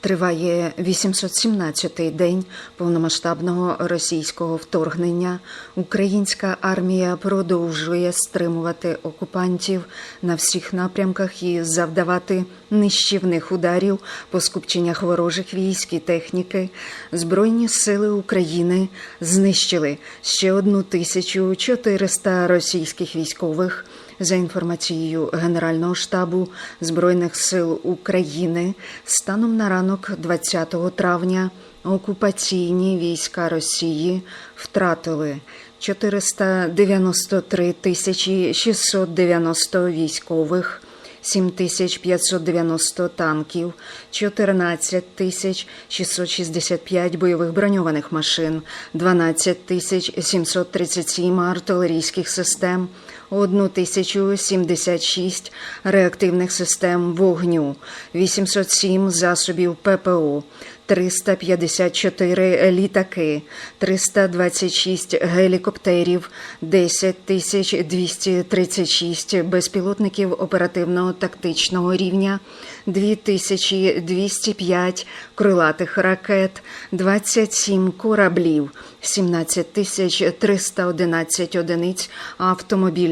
Триває 817-й день повномасштабного російського вторгнення. Українська армія продовжує стримувати окупантів на всіх напрямках і завдавати нищівних ударів по скупченнях ворожих військ і техніки. Збройні сили України знищили ще одну тисячу 400 російських військових. За інформацією Генерального штабу Збройних сил України, станом на ранок 20 травня окупаційні війська Росії втратили 493 тисячі 690 військових. 7590 танків, 14 тисяч 665 бойових броньованих машин, 12 тисяч 737 артилерійських систем, 1076 реактивних систем вогню, 807 засобів ППО, 354 літаки, 326 гелікоптерів, 10 236 безпілотників оперативного тактичного рівня, 2205 крилатих ракет, 27 кораблів, 17 тисяч 311 одиниць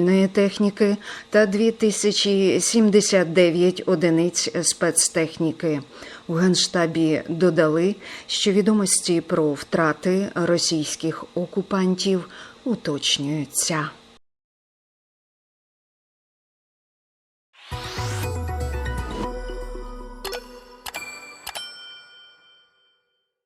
автомобільної техніки та 2079 одиниць спецтехніки. У Генштабі додали, що відомості про втрати російських окупантів уточнюються.